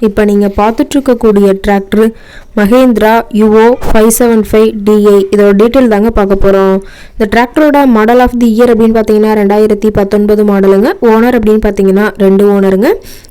இப்போ நீங்கள் பார்த்துட்ருக்கக்கூடிய tractor Mahindra Yuvo five seven five DI இதோட டீட்டெயில் தாங்க பார்க்க போகிறோம் இந்த டிராக்டரோட மாடல் ஆஃப் தி இயர் அப்படின்னு பார்த்தீங்கன்னா ரெண்டாயிரத்தி பத்தொன்பது மாடலுங்க ஓனர் அப்படின்னு பார்த்தீங்கன்னா ரெண்டு ஓனருங்க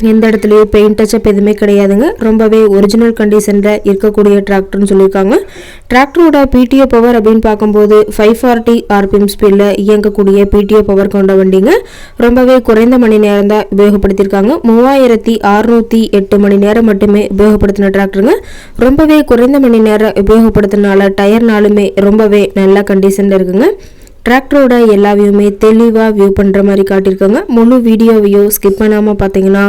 எந்த இடத்துலையும் பெயிண்ட் டச்சப் எதுவுமே கிடையாதுங்க. ரொம்பவே ஒரிஜினல் கண்டிஷனில் இருக்கக்கூடிய டிராக்டர்னு சொல்லியிருக்காங்க. டிராக்டரோட பிடிஓ பவர் அப்படின்னு பார்க்கும்போது ஃபைவ் ஃபார்ட்டி ஆர்பிஎம் ஸ்பீடில் இயங்கக்கூடிய பிடிஓ பவர் கொண்ட வண்டிங்க. ரொம்பவே குறைந்த மணி நேரம் தான் உபயோகப்படுத்தியிருக்காங்க. மூவாயிரத்தி அறுநூற்றி எட்டு மணி நேரம் மட்டுமே உபயோகப்படுத்தின டிராக்டருங்க ரொம்பவே குறைந்த மணி நேரம் உபயோகப்படுத்தினால டயர்னாலுமே ரொம்பவே நல்ல கண்டிஷனில் இருக்குங்க. டிராக்டரோட எல்லா வியூமே தெளிவாக வியூ பண்ணுற மாதிரி காட்டியிருக்காங்க. முழு வீடியோவையும் ஸ்கிப் பண்ணாமல் பார்த்தீங்கன்னா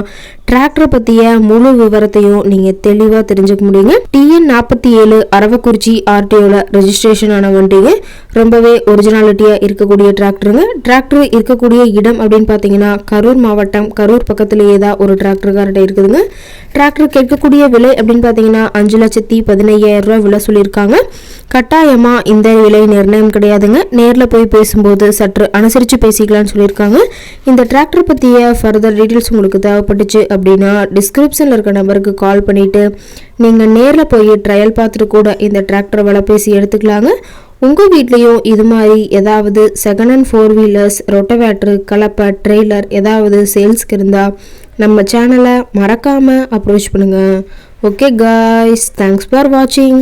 டிராக்டரை பற்றிய முழு விவரத்தையும் நீங்கள் தெளிவாக தெரிஞ்சுக்க முடியுங்க. டி நாற்பத்தி ஏழு அரவக்குறிச்சி ஆர்டிஓவில் ரெஜிஸ்ட்ரேஷன் ஆன வண்டிங்க. ரொம்பவே ஒரிஜினாலிட்டியாக இருக்கக்கூடிய டிராக்டருங்க டிராக்டர் இருக்கக்கூடிய இடம் அப்படின்னு பார்த்தீங்கன்னா கரூர் மாவட்டம் கரூர் பக்கத்துலேயே தான் ஒரு டிராக்டருக்கார்ட்ட இருக்குதுங்க. டிராக்டர் கேட்கக்கூடிய விலை அப்படின்னு பார்த்தீங்கன்னா அஞ்சு லட்சத்தி பதினையாயிரம் ரூபாய் விலை சொல்லியிருக்காங்க. கட்டாயமாக இந்த விலை நிர்ணயம் கிடையாதுங்க. நேரில் போய் பேசும்போது சற்று அனுசரித்து பேசிக்கலாம்னு சொல்லியிருக்காங்க. இந்த டிராக்டர் பற்றிய ஃபர்தர் டீட்டெயில்ஸ் உங்களுக்கு தேவைப்பட்டுச்சு அப்படின்னா டிஸ்கிரிப்ஷனில் இருக்க நம்பருக்கு கால் பண்ணிவிட்டு நீங்கள் நேரில் போய் ட்ரையல் பார்த்துட்டு கூட இந்த டிராக்டர் விலை பேசி எடுத்துக்கலாங்க. உங்கள் வீட்லேயும் இது மாதிரி ஏதாவது second hand four wheelers rotavator கலப்பை ட்ரெய்லர் ஏதாவது சேல்ஸ்க்கு இருந்தால் நம்ம சேனலை மறக்காமல் அப்ரோச் பண்ணுங்கள் ஓகே காய்ஸ் தேங்க்ஸ் ஃபார் வாட்சிங்